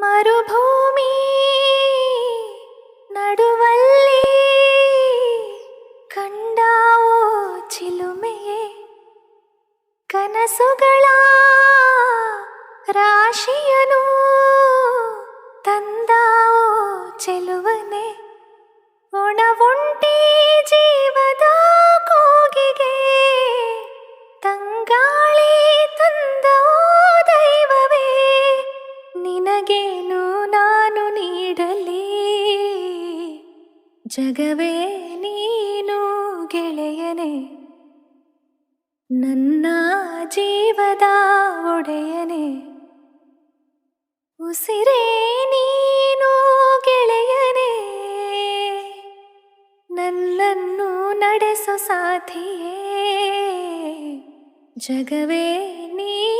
ಮರುಭೂಮಿ ನಡುವಲ್ಲಿ ಕಂಡಾವೋ ಚಿಲುಮೆಯೇ? ಕನಸುಗಳ ರಾಶಿಯನು ತಂದಾವೋ ಚೆಲುವನೆ? ಒಣವುಂಟಿ ನಿನಗೇನು ನಾನು ನೀಡಲಿ? ಜಗವೇ ನೀನು ಗೆಳೆಯನೆ. ನನ್ನ ಜೀವದ ಒಡೆಯನೆ. ಉಸಿರೇ ನೀನು ಗೆಳೆಯನೆ. ನನ್ನನ್ನು ನಡೆಸೋ ಸಾಥಿಯೇ. ಜಗವೇ ನೀನು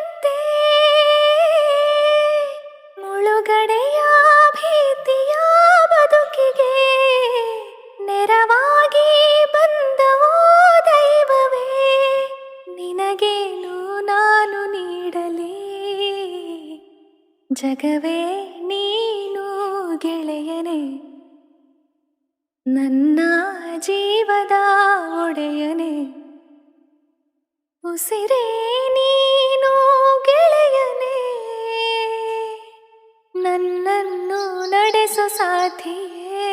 ಮುಳುಗಡೆಯ ಭೀತಿಯ ಬದುಕಿಗೆ ನೆರವಾಗಿ ಬಂದವೋ ದೈವವೇ, ನಿನಗೇನು ನಾನು ನೀಡಲಿ? ಜಗವೇ, ನೀನು ಗೆಳೆಯನೆ. ನನ್ನ ಜೀವದ ಒಡೆಯನೆ. ಉಸಿರೇ ನನ್ನನ್ನು ನಡೆಸು ಸಾಧ್ಯೇ